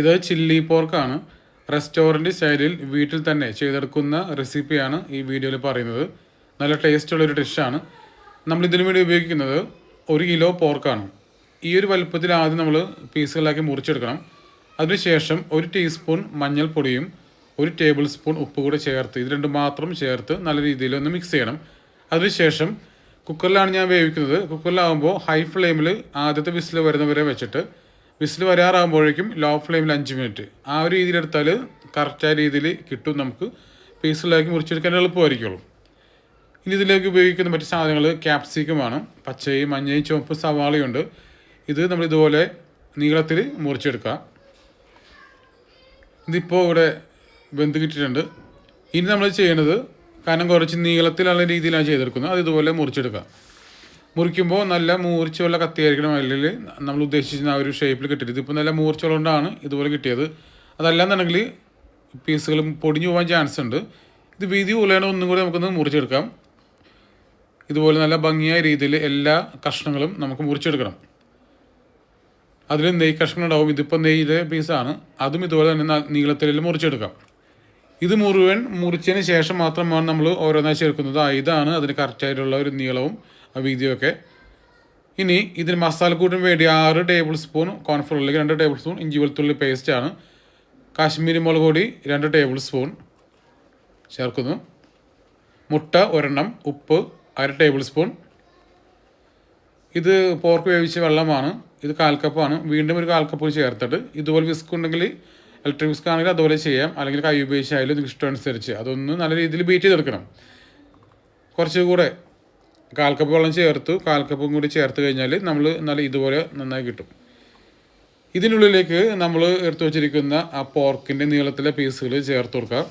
ഇത് chilli പോർക്കാണ്. Restaurant സ്റ്റൈലിൽ വീട്ടിൽ തന്നെ ചെയ്തെടുക്കുന്ന റെസിപ്പിയാണ് ഈ വീഡിയോയിൽ പറയുന്നത്. നല്ല ടേസ്റ്റുള്ള ഒരു ഡിഷാണ് നമ്മൾ ഇതിനു വേണ്ടി ഉപയോഗിക്കുന്നത് ഒരു കിലോ പോർക്കാണ്. ഈ ഒരു വലുപ്പത്തിൽ ആദ്യം നമ്മൾ പീസുകളാക്കി മുറിച്ചെടുക്കണം. അതിനുശേഷം ഒരു ടീസ്പൂൺ മഞ്ഞൾപ്പൊടിയും ഒരു ടേബിൾ സ്പൂൺ ഉപ്പ് കൂടെ ചേർത്ത് ഇത് രണ്ടും മാത്രം ചേർത്ത് നല്ല രീതിയിൽ ഒന്ന് മിക്സ് ചെയ്യണം. അതിനുശേഷം കുക്കറിലാണ് ഞാൻ വേവിക്കുന്നത്. കുക്കറിലാകുമ്പോൾ ഹൈ ഫ്ലെയിമിൽ ആദ്യത്തെ വിസിൽ വരുന്നവരെ വെച്ചിട്ട് വിസിൽ വരാറാകുമ്പോഴേക്കും ലോ ഫ്ലെയിമിൽ അഞ്ച് മിനിറ്റ് ആ ഒരു രീതിയിൽ എടുത്താൽ കറക്റ്റായ രീതിയിൽ കിട്ടും നമുക്ക്. പീസിലാക്കി മുറിച്ചെടുക്കാൻ എളുപ്പമായിരിക്കുള്ളൂ. ഇനി ഇതിലേക്ക് ഉപയോഗിക്കുന്ന മറ്റു സാധനങ്ങൾ ക്യാപ്സിക്കമാണ് പച്ചയും മഞ്ഞയും ചുവപ്പ് സവാളയുണ്ട്. ഇത് നമ്മൾ ഇതുപോലെ നീളത്തിൽ മുറിച്ചെടുക്കുക. ഇതിപ്പോൾ ഇവിടെ വെന്ത് കിട്ടിയിട്ടുണ്ട്. ഇനി നമ്മൾ ചെയ്യുന്നത് കനം കുറച്ച് നീളത്തിലുള്ള രീതിയിലാണ് ചെയ്തെടുക്കുന്നത്. അത് ഇതുപോലെ മുറിച്ചെടുക്കുക. മുറിക്കുമ്പോൾ നല്ല മൂർച്ചയുള്ള കത്തിയായിരിക്കണം അല്ലെങ്കിൽ നമ്മൾ ഉദ്ദേശിച്ചിരുന്ന ആ ഒരു ഷേപ്പിൽ കിട്ടിയത്. ഇതിപ്പോൾ നല്ല മൂർച്ചയുള്ളതുകൊണ്ടാണ് ഇതുപോലെ കിട്ടിയത്. അതല്ലാന്നുണ്ടെങ്കിൽ പീസുകൾ പൊടിഞ്ഞു പോകാൻ ചാൻസ് ഉണ്ട്. ഇത് വീതി ഉള്ളതാണ് ഒന്നും കൂടി നമുക്കൊന്ന് മുറിച്ചെടുക്കാം. ഇതുപോലെ നല്ല ഭംഗിയായ രീതിയിൽ എല്ലാ കഷ്ണങ്ങളും നമുക്ക് മുറിച്ചെടുക്കണം. അതിൽ നെയ് കഷ്ണം ഉണ്ടാവും ഇതിപ്പോൾ നെയ്യിലെ പീസാണ്. അതും ഇതുപോലെ തന്നെ നീളത്തിൽ മുറിച്ചെടുക്കാം. ഇത് മുഴുവൻ മുറിച്ചതിന് ശേഷം മാത്രമാണ് നമ്മൾ ഓരോന്നായി ചേർക്കുന്നത്. ഇതാണ് അതിന് കറക്റ്റായിട്ടുള്ള ഒരു നീളവും വീതിയൊക്കെ. ഇനി ഇതിന് മസാലക്കൂട്ടിന് വേണ്ടി ആറ് ടേബിൾ സ്പൂൺ കോൺഫ്ലോർ അല്ലെങ്കിൽ രണ്ട് ടേബിൾ സ്പൂൺ ഇഞ്ചി വെളുത്തുള്ളി പേസ്റ്റാണ് കാശ്മീരി മുളക് പൊടി രണ്ട് ടേബിൾ സ്പൂൺ ചേർക്കുന്നു. മുട്ട ഒരെണ്ണം ഉപ്പ് അര ടേബിൾ സ്പൂൺ ഇത് പോർക്ക് വേവിച്ച വെള്ളമാണ്. ഇത് കാൽ കപ്പാണ് വീണ്ടും ഒരു കാൽ കപ്പ് ചേർത്തിട്ട് ഇതുപോലെ വിസ്ക് ഉണ്ടെങ്കിൽ ഇലക്ട്രിക് വിസ്ക് ആണെങ്കിൽ അതുപോലെ ചെയ്യാം. അല്ലെങ്കിൽ കൈ ഉപയോഗിച്ചായാലും നിങ്ങൾക്ക് ഇഷ്ടമനുസരിച്ച് അതൊന്ന് നല്ല രീതിയിൽ ബീറ്റ് ചെയ്തെടുക്കണം. കുറച്ചുകൂടെ കാൽ കപ്പ് വെള്ളം ചേർത്തു കാൽ കൂടി ചേർത്ത് കഴിഞ്ഞാൽ നമ്മൾ നല്ല ഇതുപോലെ നന്നായി കിട്ടും. ഇതിനുള്ളിലേക്ക് നമ്മൾ എടുത്തു വച്ചിരിക്കുന്ന ആ പോർക്കിന്റെ നീളത്തിലെ പീസുകൾ ചേർത്ത് കൊടുക്കുക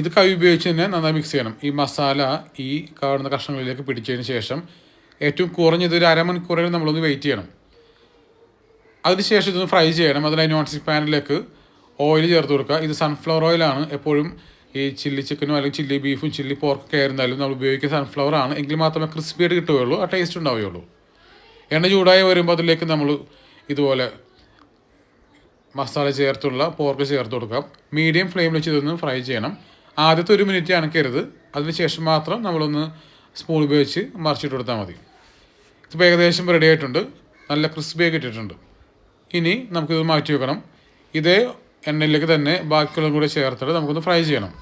ഇത് കൈ ഉപയോഗിച്ച് തന്നെ നന്നായി മിക്സ് ചെയ്യണം. ഈ മസാല ഈ കാണുന്ന കഷ്ണങ്ങളിലേക്ക് പിടിച്ചതിന് ശേഷം ഏറ്റവും കുറഞ്ഞത് ഒരു അരമണിക്കൂറിൽ നമ്മളൊന്ന് വെയിറ്റ് ചെയ്യണം. അതിനുശേഷം ഇതൊന്ന് ഫ്രൈ ചെയ്യണം. അതിൽ നോൺ സ്റ്റിക് പാനിലേക്ക് ഓയിൽ ചേർത്ത് കൊടുക്കുക. ഇത് സൺഫ്ലവർ ഓയിലാണ് എപ്പോഴും ഈ ചില്ലി ചിക്കനും അല്ലെങ്കിൽ ചില്ലി ബീഫും ചില്ലി പോർക്കൊക്കെ ആയിരുന്നാലും നമ്മൾ ഉപയോഗിക്കുന്ന സൺഫ്ലവർ ആണ്. എങ്കിൽ മാത്രമേ ക്രിസ്പി ആയിട്ട് കിട്ടുകയുള്ളൂ ആ ടേസ്റ്റ് ഉണ്ടാവുകയുള്ളൂ. എണ്ണ ചൂടായി വരുമ്പോൾ അതിലേക്ക് നമ്മൾ ഇതുപോലെ മസാല ചേർത്തുള്ള പോർക്ക് ചേർത്ത് കൊടുക്കാം. മീഡിയം ഫ്ലെയിമിൽ വെച്ച് ഇതൊന്ന് ഫ്രൈ ചെയ്യണം. ആദ്യത്തെ ഒരു മിനിറ്റ് അണക്കരുത് അതിനുശേഷം മാത്രം നമ്മളൊന്ന് സ്പൂൺ ഉപയോഗിച്ച് മറിച്ചിട്ട് കൊടുത്താൽ മതി. ഇതിപ്പോൾ ഏകദേശം റെഡി ആയിട്ടുണ്ട്. നല്ല ക്രിസ്പിയായി ഇട്ടിട്ടുണ്ട് ഇനി നമുക്കിത് മാറ്റി വെക്കണം. ഇതേ എണ്ണയിലേക്ക് തന്നെ ബാക്കിയുള്ളതും കൂടെ ചേർത്തിട്ട് നമുക്കൊന്ന് ഫ്രൈ ചെയ്യണം.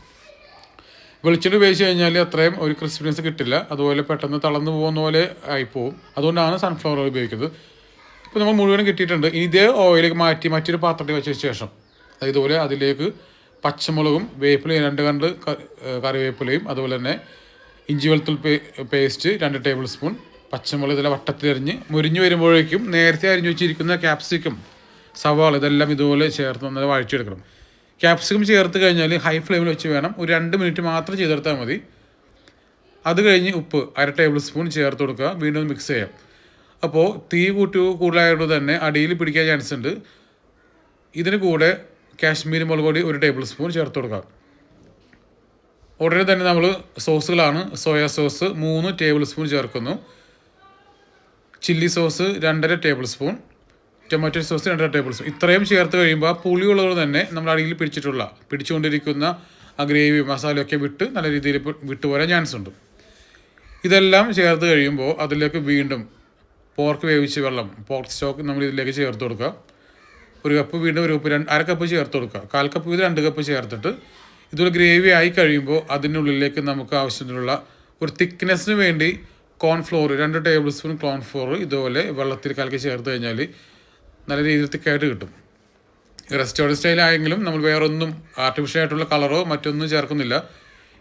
വെളിച്ചെണ്ണ ഉപയോഗിച്ച് കഴിഞ്ഞാൽ അത്രയും ഒരു ക്രിസ്പിനെസ് കിട്ടില്ല. അതുപോലെ പെട്ടെന്ന് തളർന്നു പോകുന്ന പോലെ ആയിപ്പോവും. അതുകൊണ്ടാണ് സൺഫ്ലവർ ഓയിൽ ഉപയോഗിക്കുന്നത്. ഇപ്പോൾ നമ്മൾ മുഴുവനും കിട്ടിയിട്ടുണ്ട്. ഇനി ഇതേ ഓയിൽ മാറ്റി മറ്റൊരു പാത്രത്തിൽ വെച്ചതിന് ശേഷം അതേപോലെ അതിലേക്ക് പച്ചമുളകും വേപ്പിലയും രണ്ട് കണ്ട് കറിവേപ്പിലയും അതുപോലെ തന്നെ ഇഞ്ചി വെളുത്തുള്ളി പേസ്റ്റ് രണ്ട് ടേബിൾ സ്പൂൺ പച്ചമുളക് ഇതെല്ലാം വട്ടത്തിലരിഞ്ഞ് മുരിഞ്ഞ് വരുമ്പോഴേക്കും നേരത്തെ അരിഞ്ഞു വെച്ചിരിക്കുന്ന ക്യാപ്സിക്കം സവാള ഇതെല്ലാം ഇതുപോലെ ചേർത്ത് നന്നായി വഴച്ചെടുക്കണം ക്യാപ്സിക്കം ചേർത്ത് കഴിഞ്ഞാൽ ഹൈ ഫ്ലെയിമിൽ വെച്ച് വേണം. ഒരു രണ്ട് മിനിറ്റ് മാത്രം ചെയ്തെടുത്താൽ മതി. അത് കഴിഞ്ഞ് ഉപ്പ് അര ടേബിൾ സ്പൂൺ ചേർത്ത് കൊടുക്കുക. വീണ്ടും മിക്സ് ചെയ്യാം. അപ്പോൾ തീ കൂട്ടി കൂടുതലായതുകൊണ്ട് തന്നെ അടിയിൽ പിടിക്കാൻ ചാൻസ് ഉണ്ട്. ഇതിന് കൂടെ കാശ്മീരി മുളക് പൊടി ഒരു ടേബിൾ സ്പൂൺ ചേർത്ത് കൊടുക്കാം. ഉടനെ തന്നെ നമ്മൾ സോസുകളാണ് സോയാ സോസ് മൂന്ന് ടേബിൾ സ്പൂൺ ചേർക്കുന്നു. ചില്ലി സോസ് രണ്ടര ടേബിൾ സ്പൂൺ ടൊമാറ്റോ സോസ് രണ്ടര ടേബിൾ സ്പൂൺ ഇത്രയും ചേർത്ത് കഴിയുമ്പോൾ ആ പുളിയുള്ളത് തന്നെ നമ്മൾ അടിയിൽ പിടിച്ചിട്ടുള്ള പിടിച്ചുകൊണ്ടിരിക്കുന്ന ആ ഗ്രേവി മസാലയൊക്കെ വിട്ട് നല്ല രീതിയിൽ വിട്ടു പോരാൻ ചാൻസ് ഉണ്ട്. ഇതെല്ലാം ചേർത്ത് കഴിയുമ്പോൾ അതിലേക്ക് വീണ്ടും പോർക്ക് വേവിച്ച വെള്ളം പോർക്ക് സ്റ്റോക്ക് നമ്മൾ ഇതിലേക്ക് ചേർത്ത് കൊടുക്കുക. ഒരു കപ്പ് വീണ്ടും ഒരു കപ്പ് രണ്ട് അര കപ്പ് ചേർത്ത് കൊടുക്കുക. കാൽ കപ്പ് വീതം രണ്ട് കപ്പ് ചേർത്തിട്ട് ഇതൊരു ഗ്രേവി ആയി കഴിയുമ്പോൾ അതിനുള്ളിലേക്ക് നമുക്ക് ആവശ്യത്തിനുള്ള ഒരു തിക്നെസ്സിന് വേണ്ടി കോൺഫ്ലോർ രണ്ട് ടേബിൾ സ്പൂൺ കോൺഫ്ലോർ ഇതുപോലെ വെള്ളത്തിൽ കലക്കി ചേർത്ത് കഴിഞ്ഞാൽ നല്ല രീതിയിൽ തിക്കായിട്ട് കിട്ടും. റെസ്റ്റോറന്റ് സ്റ്റൈലായെങ്കിലും നമ്മൾ വേറെ ഒന്നും ആർട്ടിഫിഷ്യൽ ആയിട്ടുള്ള കളറോ മറ്റൊന്നും ചേർക്കുന്നില്ല.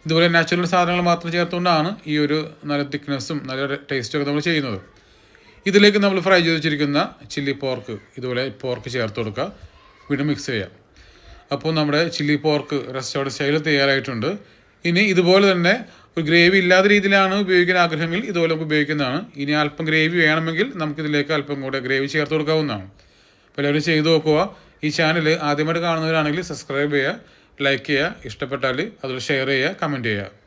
ഇതുപോലെ നാച്ചുറൽ സാധനങ്ങൾ മാത്രം ചേർത്തുകൊണ്ടാണ് ഈ ഒരു നല്ല തിക്നെസ്സും നല്ല ടേസ്റ്റൊക്കെ നമ്മൾ ചെയ്യുന്നത്. ഇതിലേക്ക് നമ്മൾ ഫ്രൈ ചെയ്ത് വെച്ചിരിക്കുന്ന ചില്ലി പോർക്ക് ഇതുപോലെ പോർക്ക് ചേർത്ത് കൊടുക്കുക. വീണ്ടും മിക്സ് ചെയ്യാം. അപ്പോൾ നമ്മുടെ ചില്ലി പോർക്ക് റെസ്റ്റോറന്റ് സ്റ്റൈൽ തയ്യാറായിട്ടുണ്ട്. ഇനി ഇതുപോലെ തന്നെ ഒരു ഗ്രേവി ഇല്ലാത്ത രീതിയിലാണ് ഉപയോഗിക്കാൻ ആഗ്രഹമെങ്കിൽ ഇതുപോലെ നമുക്ക് ഉപയോഗിക്കുന്നതാണ്. ഇനി അല്പം ഗ്രേവി വേണമെങ്കിൽ നമുക്കിതിലേക്ക് അല്പം കൂടെ ഗ്രേവി ചേർത്ത് കൊടുക്കാവുന്നതാണ്. എല്ലാവരും ചെയ്തു നോക്കുക. ഈ ചാനൽ ആദ്യമായിട്ട് കാണുന്നവരാണെങ്കിൽ സബ്സ്ക്രൈബ് ചെയ്യുക ലൈക്ക് ചെയ്യുക. ഇഷ്ടപ്പെട്ടാൽ അതിൽ ഷെയർ ചെയ്യുക കമന്റ് ചെയ്യുക.